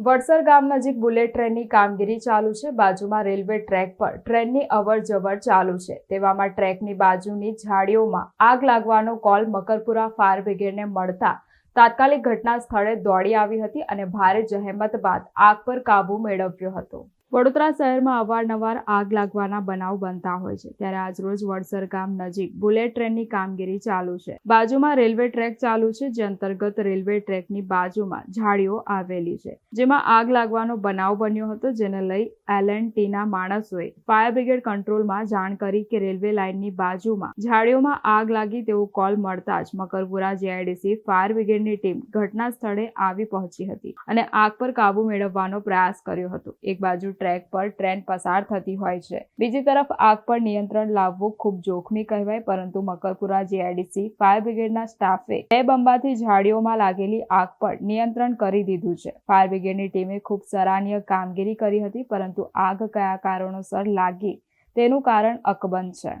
વડસર ગામ નજીક બુલેટ ટ્રેનની કામગીરી ચાલુ છે. બાજુમાં રેલવે ટ્રેક પર ટ્રેનની અવર જવર ચાલુ છે. તેવામાં ટ્રેકની બાજુની ઝાડીઓમાં આગ લાગવાનો કોલ મકરપુરા ફાયર બ્રિગેડને મળતા તાત્કાલિક ઘટના સ્થળે દોડી આવી હતી અને ભારે જહેમત બાદ આગ પર કાબુ મેળવ્યો હતો. વડોદરા શહેરમાં અવારનવાર આગ લાગવાના બનાવ બનતા હોય છે. ત્યારે આજરોજ વડસર ગામ નજીક બુલેટ ટ્રેનની કામગીરી ચાલુ છે. બાજુમાં રેલવે ટ્રેક ચાલુ છે, જે અંતર્ગત રેલવે ટ્રેકની બાજુમાં ઝાડીઓ આવેલી છે, જેમાં આગ લાગવાનો બનાવ બન્યો હતો, જેને લઈ એલ એન્ડ ટીના માણસોએ ફાયર બ્રિગેડ કંટ્રોલમાં જાણ કરી કે રેલવે લાઇનની બાજુમાં ઝાડીઓમાં આગ લાગી તેવો કોલ મળતા જ મકરપુરા જીઆઈડીસી ફાયર બ્રિગેડની ટીમ ઘટના સ્થળે આવી પહોંચી હતી અને આગ પર કાબુ મેળવવાનો પ્રયાસ કર્યો હતો. એક બાજુ ટ્રેક પર ટ્રેન પસાર થતી હોય છે. બીજી તરફ, આગ પર નિયંત્રણ લાવવું ખૂબ જોખમી કહેવાય, પરંતુ મકરપુરા જીઆઈડીસી ફાયર બ્રિગેડના સ્ટાફે બે બંબાથી ઝાડીઓમાં લાગેલી આગ પર નિયંત્રણ કરી દીધું છે. ફાયર બ્રિગેડની ટીમે ખૂબ સરાહનીય કામગીરી કરી હતી, પરંતુ આગ કયા કારણોસર લાગી તેનું કારણ અકબંધ છે.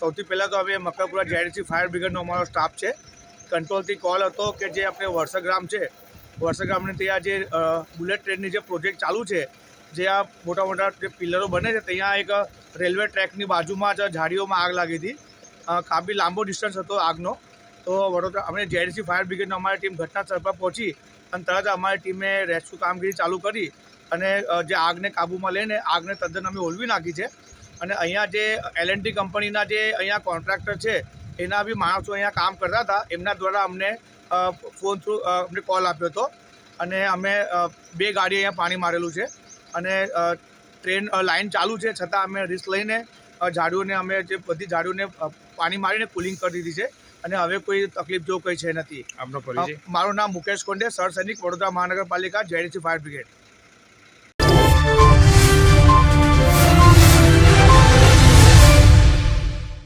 સૌથી પહેલાં તો હવે મકરપુરા જીઆઈડીસી ફાયર બ્રિગેડનો અમારો સ્ટાફ છે. કંટ્રોલથી કોલ હતો કે જે આપણે વર્ષગ્રામ છે વર્ષગ્રામની ત્યાં જે બુલેટ ટ્રેનની જે પ્રોજેક્ટ ચાલુ છે જે આ મોટા મોટા જે પિલ્લરો બને છે, ત્યાં એક રેલવે ટ્રેકની બાજુમાં જ ઝાડીઓમાં આગ લાગી હતી. કાફી લાંબો ડિસ્ટન્સ હતો આગનો. તો વડોદરા, અમે જેડીસી ફાયર બ્રિગેડનો અમારી ટીમ ઘટના સ્થળ પર પહોંચી અને તરત અમારી ટીમે રેસ્ક્યુ કામગીરી ચાલુ કરી અને જે આગને કાબૂમાં લઈને આગને તદ્દન અમે ઓલવી નાખી છે. અને અહીંયા જે એલ એન્ડ કંપનીના જે અહીંયા કોન્ટ્રાક્ટર છે, એના બી માણસો અહીંયા કામ કરતા હતા. એમના દ્વારા અમને ફોન થ્રુ અમને કોલ આપ્યો હતો. અને અમે બે ગાડી અહીંયા પાણી મારેલું છે. અને ટ્રેન લાઇન ચાલુ છે. છતાં અમે રિસ્ક લઈને ઝાડુઓને અમે જે બધી ઝાડુઓને પાણી મારીને કુલિંગ કરી દીધી છે. અને હવે કોઈ તકલીફ જો કંઈ છે નથી. આપનો પરિચય? મારું નામ મુકેશ કોંડે સર સૈનિક વડોદરા મહાનગરપાલિકા જેડીસી ફાયર બ્રિગેડ.